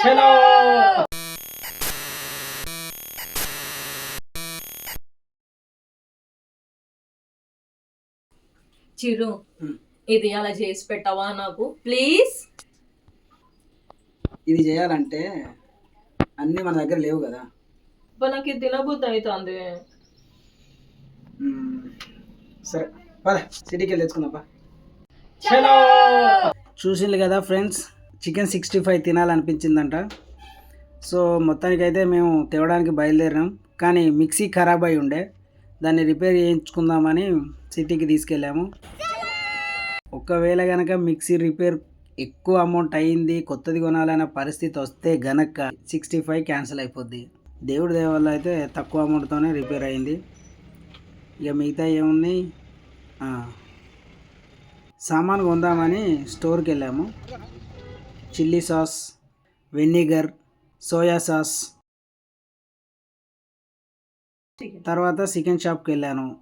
చలో చిరు. ఇది అలా చేసి పెట్టవా నాకు? ప్లీజ్ ఇది చేయాలంటే అన్నీ మన దగ్గర లేవు కదా. నాకు ఇది తినబుద్ధి అవుతుంది. సరే పద సిటీకి వెళ్ళి తెచ్చుకుందాం చూసిండ్రు కదా ఫ్రెండ్స్ చికెన్ సిక్స్టీ ఫైవ్ తినాలనిపించిందంట. సో మొత్తానికైతే మేము తేవడానికి బయలుదేరినాం. కానీ మిక్సీ ఖరాబ్ అయి ఉండే. దాన్ని రిపేర్ చేయించుకుందామని సిటీకి తీసుకెళ్ళాము. ఒకవేళ కనుక మిక్సీ రిపేర్ ఎక్కువ అమౌంట్ అయ్యింది కొత్తది కొనాలన్న పరిస్థితి వస్తే గనక సిక్స్టీ ఫైవ్ క్యాన్సిల్ అయిపోద్ది. దేవుడి దయ అయితే తక్కువ అమౌంట్తోనే రిపేర్ అయింది. ఇక మిగతా ఏముంది? సామాన్ కొందామని స్టోర్కి వెళ్ళాము. Chilli sauce vinegar soya sauce. తర్వాత చికెన్ షాప్కి వెళ్ళాను.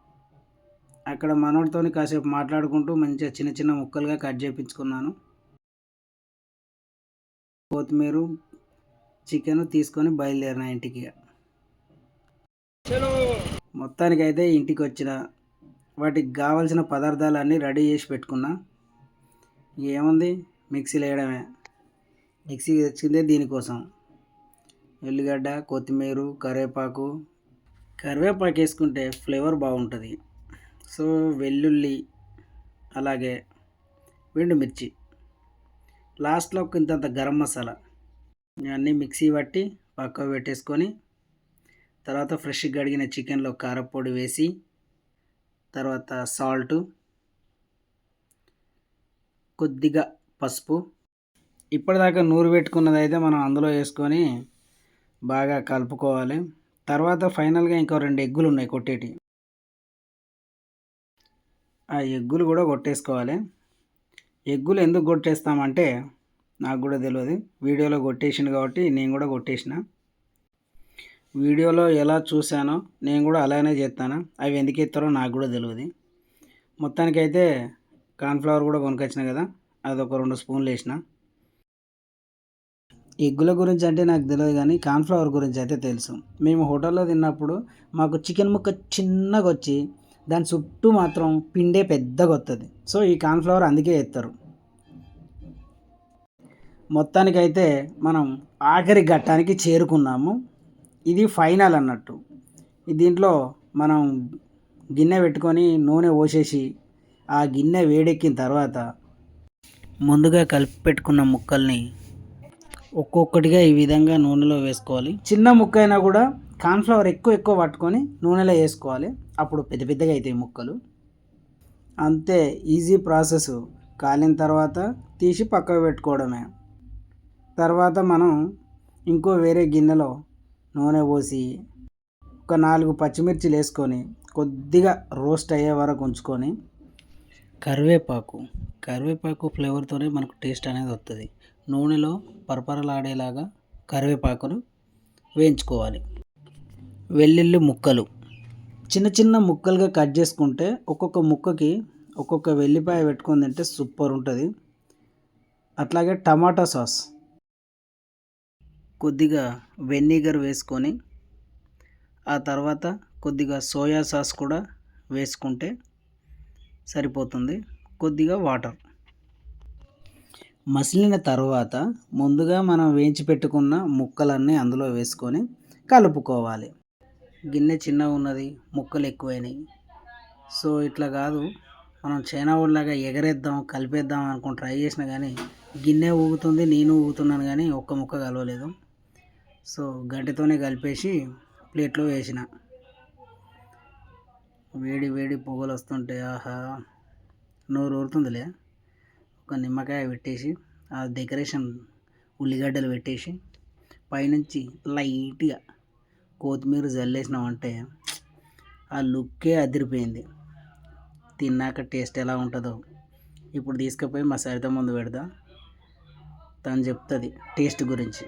అక్కడ మనోడితో కాసేపు మాట్లాడుకుంటూ మంచిగా చిన్న చిన్న ముక్కలుగా కట్ చేయించుకున్నాను కొత్తిమీర చికెన్ తీసుకొని బయలుదేరిన ఇంటికి. మొత్తానికైతే ఇంటికి వచ్చిన వాటికి కావాల్సిన పదార్థాలన్నీ రెడీ చేసి పెట్టుకున్నా. ఏముంది? మిక్సీలో వేయడమే. మిక్సీ తెచ్చిందే దీనికోసం. ఎల్లిగడ్డ కొత్తిమీర కరివేపాకు. కరివేపాకు వేసుకుంటే ఫ్లేవర్ బాగుంటుంది. సో వెల్లుల్లి అలాగే మిర్చి. లాస్ట్లో ఇంతంత గరం మసాలా. అన్నీ మిక్సీ పట్టి పక్కకు పెట్టేసుకొని తర్వాత ఫ్రెష్గా కడిగిన చికెన్లో కారపొడి వేసి తర్వాత సాల్ట్ కొద్దిగా పసుపు ఇప్పటిదాకా నూరు పెట్టుకున్నది అయితే మనం అందులో వేసుకొని బాగా కలుపుకోవాలి. తర్వాత ఫైనల్గా ఇంకో రెండు ఎగ్గులు ఉన్నాయి కొట్టేటి. ఆ ఎగ్గులు కూడా కొట్టేసుకోవాలి. ఎగ్గులు ఎందుకు కొట్టేస్తామంటే నాకు కూడా తెలియదు. వీడియోలో కొట్టేసింది కాబట్టి నేను కూడా కొట్టేసిన. వీడియోలో ఎలా చూశానో నేను కూడా అలానే చేస్తాను. అవి ఎందుకు ఎత్తారో నాకు కూడా తెలియదు. మొత్తానికైతే కార్న్ఫ్లవర్ కూడా కొనుకొచ్చిన కదా అది ఒక రెండు స్పూన్లు వేసిన. ఎగ్గుల గురించి అంటే నాకు తెలియదు కానీ కార్న్ఫ్లవర్ గురించి అయితే తెలుసు. మేము హోటల్లో తిన్నప్పుడు మాకు చికెన్ ముక్క చిన్నగా వచ్చి దాని చుట్టూ మాత్రం పిండే పెద్దగా వస్తుంది సో ఈ కార్న్ఫ్లవర్ అందుకే ఎత్తారు మొత్తానికైతే మనం ఆఖరి ఘట్టానికి చేరుకున్నాము. ఇది ఫైనల్ అన్నట్టు. దీంట్లో మనం గిన్నె పెట్టుకొని నూనె పోసేసి ఆ గిన్నె వేడెక్కిన తర్వాత ముందుగా కలిపి పెట్టుకున్న ముక్కల్ని ఒక్కొక్కటిగా ఈ విధంగా నూనెలో వేసుకోవాలి. చిన్న ముక్క అయినా కూడా కార్న్ఫ్లవర్ ఎక్కువ ఎక్కువ పట్టుకొని నూనెలో వేసుకోవాలి. అప్పుడు పెద్ద పెద్దగా అవుతాయి ముక్కలు. అంతే ఈజీ ప్రాసెస్. కాలిన తర్వాత తీసి పక్కకు పెట్టుకోవడమే. తర్వాత మనం ఇంకో వేరే గిన్నెలో నూనె పోసి ఒక నాలుగు పచ్చిమిర్చిలు వేసుకొని కొద్దిగా రోస్ట్ అయ్యే వరకు ఉంచుకొని కరివేపాకు. కరివేపాకు ఫ్లేవర్తోనే మనకు టేస్ట్ అనేది వస్తుంది నూనెలో పరపరలాడేలాగా కరివేపాకును వేయించుకోవాలి. వెల్లుల్లి ముక్కలు. చిన్న చిన్న ముక్కలుగా కట్ చేసుకుంటే ఒక్కొక్క ముక్కకి ఒక్కొక్క వెల్లిపాయ పెట్టుకొని తింటే సూపర్ ఉంటుంది. అట్లాగే టమాటా సాస్. కొద్దిగా వెనిగర్ వేసుకొని ఆ తర్వాత కొద్దిగా సోయా సాస్ కూడా వేసుకుంటే సరిపోతుంది. కొద్దిగా వాటర్. మసిలిన తర్వాత ముందుగా మనం వేయించి పెట్టుకున్న ముక్కలన్నీ అందులో వేసుకొని కలుపుకోవాలి. గిన్నె చిన్నగా ఉన్నది ముక్కలు ఎక్కువైనాయి. సో ఇట్లా కాదు. మనం చైనా వాళ్ళలాగా ఎగరేద్దాం కలిపేద్దాం అనుకుని ట్రై చేసినా కానీ గిన్నె ఊగుతుంది నేను ఊగుతున్నాను కానీ ఒక్క ముక్క కలవలేదు. సో గంటతోనే కలిపేసి ప్లేట్లో వేసిన. వేడి వేడి పొగలు వస్తుంటే ఆహా నోరు ఊరుతుందిలే. ఒక నిమ్మకాయ పెట్టేసి ఆ డెకరేషన్ ఉల్లిగడ్డలు పెట్టేసి పైనుంచి లైట్గా కొత్తిమీర జల్లేసినామంటే ఆ లుక్కే అదిరిపోయింది. తిన్నాక టేస్ట్ ఎలా ఉంటుందో. ఇప్పుడు తీసుకుపోయి మా సరిత ముందు పెడదా తను చెప్తుంది టేస్ట్ గురించి.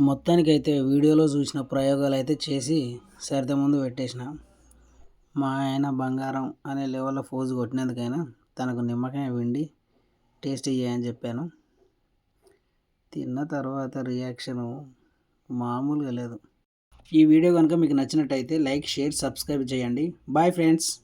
మొత్తానికైతే వీడియోలో చూసిన ప్రయోగాలు అయితే చేసి సరిత ముందు పెట్టేసిన. మా ఆయన బంగారం అనే లెవెల్లో ఫోజు కొట్టినందుకైనా తనకు నిమ్మకాయ పిండి టేస్ట్ చేయని చెప్పాను. తిన్న తర్వాత రియాక్షను మామూలుగా లేదు. ఈ వీడియో కనుక మీకు నచ్చినట్టయితే లైక్ షేర్ సబ్స్క్రైబ్ చేయండి. Bye friends.